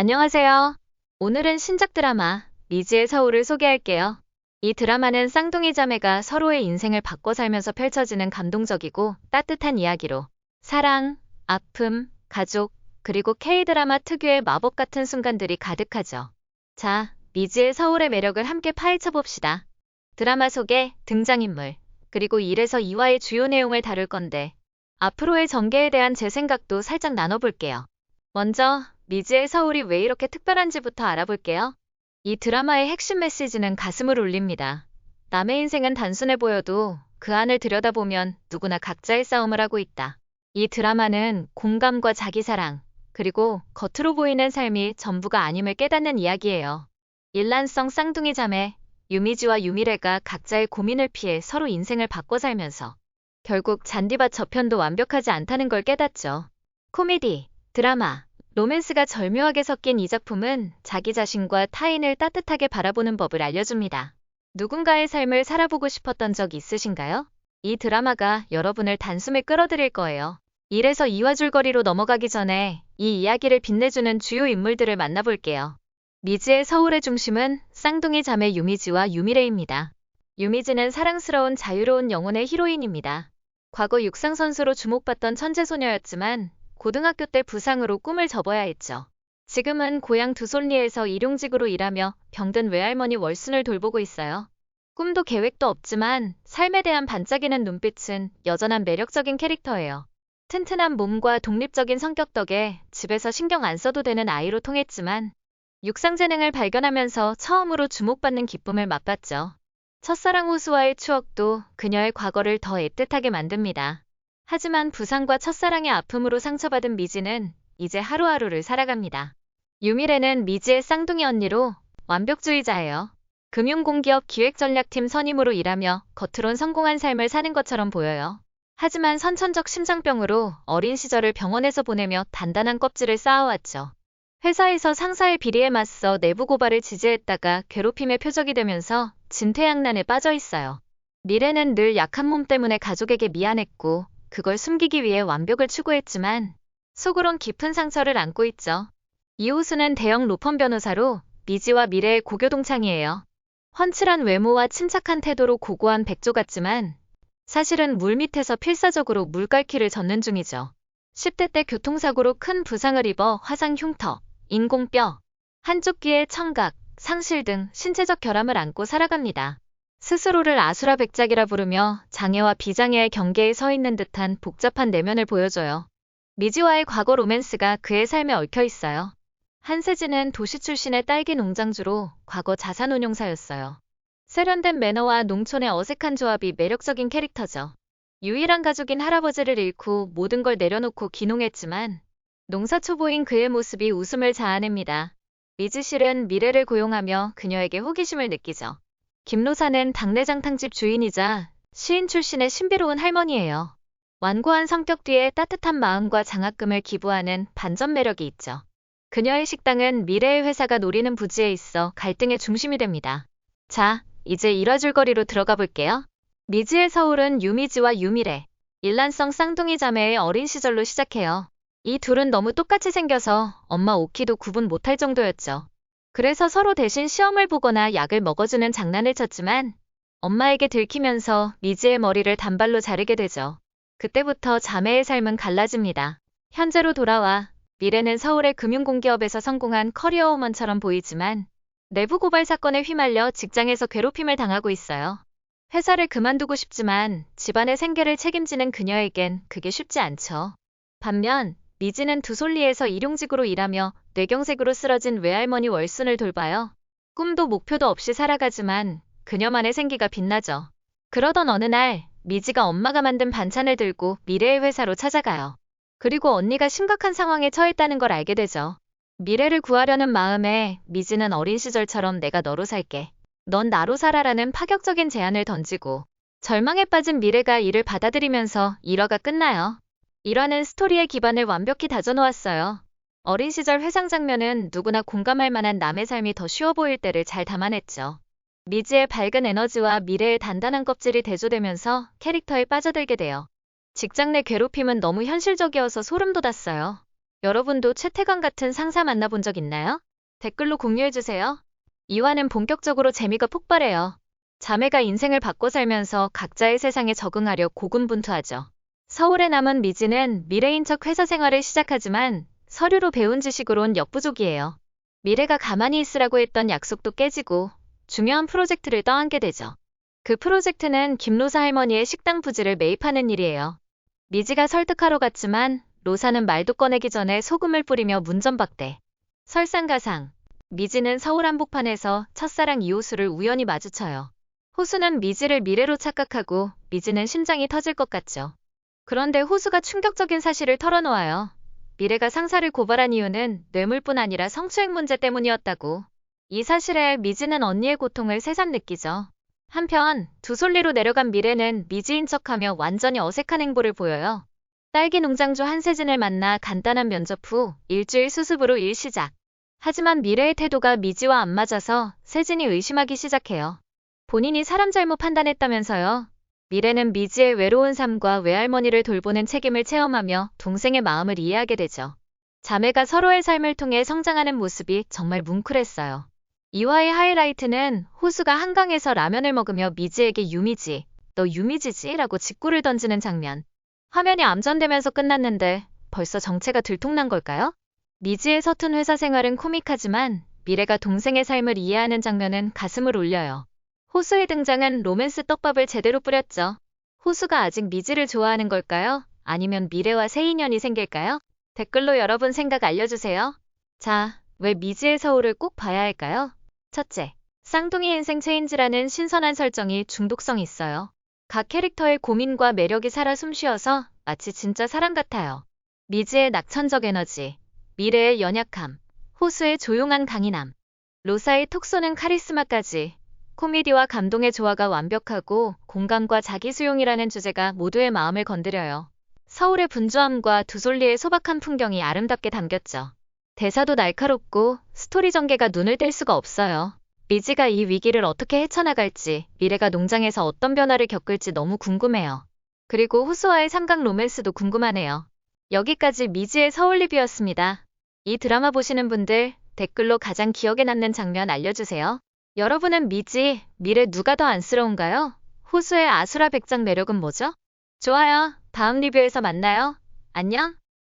안녕하세요. 오늘은 신작 드라마 미지의 서울을 소개할게요. 이 드라마는 쌍둥이 자매가 서로의 인생을 바꿔 살면서 펼쳐지는 감동적이고 따뜻한 이야기로 사랑, 아픔, 가족, 그리고 K-드라마 특유의 마법 같은 순간들이 가득하죠. 자, 미지의 서울의 매력을 함께 파헤쳐 봅시다. 드라마 속의 등장인물, 그리고 1에서 2화의 주요 내용을 다룰 건데, 앞으로의 전개에 대한 제 생각도 살짝 나눠볼게요. 먼저, 미지의 서울이 왜 이렇게 특별한지부터 알아볼게요. 이 드라마의 핵심 메시지는 가슴을 울립니다. 남의 인생은 단순해 보여도 그 안을 들여다보면 누구나 각자의 싸움을 하고 있다. 이 드라마는 공감과 자기사랑, 그리고 겉으로 보이는 삶이 전부가 아님을 깨닫는 이야기예요. 일란성 쌍둥이 자매, 유미지와 유미래가 각자의 고민을 피해 서로 인생을 바꿔 살면서 결국 잔디밭 저편도 완벽하지 않다는 걸 깨닫죠. 코미디, 드라마, 로맨스가 절묘하게 섞인 이 작품은 자기 자신과 타인을 따뜻하게 바라보는 법을 알려줍니다. 누군가의 삶을 살아보고 싶었던 적 있으신가요? 이 드라마가 여러분을 단숨에 끌어들일 거예요. 1에서 2화 줄거리로 넘어가기 전에 이 이야기를 빛내주는 주요 인물들을 만나볼게요. 미지의 서울의 중심은 쌍둥이 자매 유미지와 유미래입니다. 유미지는 사랑스러운 자유로운 영혼의 히로인입니다. 과거 육상 선수로 주목받던 천재소녀였지만 고등학교 때 부상으로 꿈을 접어야 했죠. 지금은 고향 두솔리에서 일용직으로 일하며 병든 외할머니 월순을 돌보고 있어요. 꿈도 계획도 없지만 삶에 대한 반짝이는 눈빛은 여전한 매력적인 캐릭터예요. 튼튼한 몸과 독립적인 성격 덕에 집에서 신경 안 써도 되는 아이로 통했지만 육상 재능을 발견하면서 처음으로 주목받는 기쁨을 맛봤죠. 첫사랑 호수와의 추억도 그녀의 과거를 더 애틋하게 만듭니다. 하지만 부상과 첫사랑의 아픔으로 상처받은 미지는 이제 하루하루를 살아갑니다. 유미래는 미지의 쌍둥이 언니로 완벽주의자예요. 금융공기업 기획전략팀 선임으로 일하며 겉으론 성공한 삶을 사는 것처럼 보여요. 하지만 선천적 심장병으로 어린 시절을 병원에서 보내며 단단한 껍질을 쌓아왔죠. 회사에서 상사의 비리에 맞서 내부 고발을 지지했다가 괴롭힘의 표적이 되면서 진퇴양난에 빠져 있어요. 미래는 늘 약한 몸 때문에 가족에게 미안했고 그걸 숨기기 위해 완벽을 추구했지만 속으론 깊은 상처를 안고 있죠. 이호수는 대형 로펌 변호사로 미지와 미래의 고교동창이에요. 훤칠한 외모와 침착한 태도로 고고한 백조 같지만 사실은 물 밑에서 필사적으로 물갈퀴를 젓는 중이죠. 10대 때 교통사고로 큰 부상을 입어 화상 흉터, 인공뼈, 한쪽 귀에 청각, 상실 등 신체적 결함을 안고 살아갑니다. 스스로를 아수라 백작이라 부르며 장애와 비장애의 경계에 서 있는 듯한 복잡한 내면을 보여줘요. 미지와의 과거 로맨스가 그의 삶에 얽혀 있어요. 한세진은 도시 출신의 딸기 농장주로 과거 자산운용사였어요. 세련된 매너와 농촌의 어색한 조합이 매력적인 캐릭터죠. 유일한 가족인 할아버지를 잃고 모든 걸 내려놓고 기농했지만 농사 초보인 그의 모습이 웃음을 자아냅니다. 미지실은 미래를 고용하며 그녀에게 호기심을 느끼죠. 김로사는 당내장탕집 주인이자 시인 출신의 신비로운 할머니예요. 완고한 성격 뒤에 따뜻한 마음과 장학금을 기부하는 반전 매력이 있죠. 그녀의 식당은 미래의 회사가 노리는 부지에 있어 갈등의 중심이 됩니다. 자, 이제 일화줄거리로 들어가 볼게요. 미지의 서울은 유미지와 유미래, 일란성 쌍둥이 자매의 어린 시절로 시작해요. 이 둘은 너무 똑같이 생겨서 엄마 오키도 구분 못할 정도였죠. 그래서 서로 대신 시험을 보거나 약을 먹어주는 장난을 쳤지만 엄마에게 들키면서 미지의 머리를 단발로 자르게 되죠. 그때부터 자매의 삶은 갈라집니다. 현재로 돌아와 미래는 서울의 금융공기업에서 성공한 커리어우먼처럼 보이지만 내부 고발 사건에 휘말려 직장에서 괴롭힘을 당하고 있어요. 회사를 그만두고 싶지만 집안의 생계를 책임지는 그녀에겐 그게 쉽지 않죠. 반면 미지는 두솔리에서 일용직으로 일하며 뇌경색으로 쓰러진 외할머니 월순을 돌봐요. 꿈도 목표도 없이 살아가지만 그녀만의 생기가 빛나죠. 그러던 어느 날 미지가 엄마가 만든 반찬을 들고 미래의 회사로 찾아가요. 그리고 언니가 심각한 상황에 처했다는 걸 알게 되죠. 미래를 구하려는 마음에 미지는 어린 시절처럼 내가 너로 살게. 넌 나로 살아라는 파격적인 제안을 던지고 절망에 빠진 미래가 이를 받아들이면서 일화가 끝나요. 일화는 스토리의 기반을 완벽히 다져놓았어요. 어린 시절 회상 장면은 누구나 공감할 만한 남의 삶이 더 쉬워 보일 때를 잘 담아냈죠. 미지의 밝은 에너지와 미래의 단단한 껍질이 대조되면서 캐릭터에 빠져들게 돼요. 직장 내 괴롭힘은 너무 현실적이어서 소름 돋았어요. 여러분도 최태관 같은 상사 만나본 적 있나요? 댓글로 공유해주세요. 이화는 본격적으로 재미가 폭발해요. 자매가 인생을 바꿔 살면서 각자의 세상에 적응하려 고군분투하죠. 서울에 남은 미지는 미래인 척 회사 생활을 시작하지만 서류로 배운 지식으론 역부족이에요. 미래가 가만히 있으라고 했던 약속도 깨지고 중요한 프로젝트를 떠안게 되죠. 그 프로젝트는 김로사 할머니의 식당 부지를 매입하는 일이에요. 미지가 설득하러 갔지만 로사는 말도 꺼내기 전에 소금을 뿌리며 문전박대. 설상가상. 미지는 서울 한복판에서 첫사랑 이호수를 우연히 마주쳐요. 호수는 미지를 미래로 착각하고 미지는 심장이 터질 것 같죠. 그런데 호수가 충격적인 사실을 털어놓아요. 미래가 상사를 고발한 이유는 뇌물뿐 아니라 성추행 문제 때문이었다고. 이 사실에 미지는 언니의 고통을 새삼 느끼죠. 한편 두 솔리로 내려간 미래는 미지인 척하며 완전히 어색한 행보를 보여요. 딸기 농장주 한세진을 만나 간단한 면접 후 일주일 수습으로 일 시작. 하지만 미래의 태도가 미지와 안 맞아서 세진이 의심하기 시작해요. 본인이 사람 잘못 판단했다면서요. 미래는 미지의 외로운 삶과 외할머니를 돌보는 책임을 체험하며 동생의 마음을 이해하게 되죠. 자매가 서로의 삶을 통해 성장하는 모습이 정말 뭉클했어요. 이화의 하이라이트는 호수가 한강에서 라면을 먹으며 미지에게 유미지, 너 유미지지? 라고 직구를 던지는 장면. 화면이 암전되면서 끝났는데 벌써 정체가 들통난 걸까요? 미지의 서툰 회사 생활은 코믹하지만 미래가 동생의 삶을 이해하는 장면은 가슴을 울려요. 호수의 등장은 로맨스 떡밥을 제대로 뿌렸죠. 호수가 아직 미지를 좋아하는 걸까요? 아니면 미래와 새 인연이 생길까요? 댓글로 여러분 생각 알려주세요. 자, 왜 미지의 서울을 꼭 봐야 할까요? 첫째, 쌍둥이 인생 체인지라는 신선한 설정이 중독성 있어요. 각 캐릭터의 고민과 매력이 살아 숨쉬어서 마치 진짜 사람 같아요. 미지의 낙천적 에너지, 미래의 연약함, 호수의 조용한 강인함, 로사의 톡 쏘는 카리스마까지 코미디와 감동의 조화가 완벽하고 공감과 자기 수용이라는 주제가 모두의 마음을 건드려요. 서울의 분주함과 두솔리의 소박한 풍경이 아름답게 담겼죠. 대사도 날카롭고 스토리 전개가 눈을 뗄 수가 없어요. 미지가 이 위기를 어떻게 헤쳐나갈지, 미래가 농장에서 어떤 변화를 겪을지 너무 궁금해요. 그리고 호수와의 삼각 로맨스도 궁금하네요. 여기까지 미지의 서울리뷰였습니다. 이 드라마 보시는 분들 댓글로 가장 기억에 남는 장면 알려주세요. 여러분은 미지, 미래 누가 더 안쓰러운가요? 호수의 아수라 백장 매력은 뭐죠? 좋아요. 다음 리뷰에서 만나요. 안녕.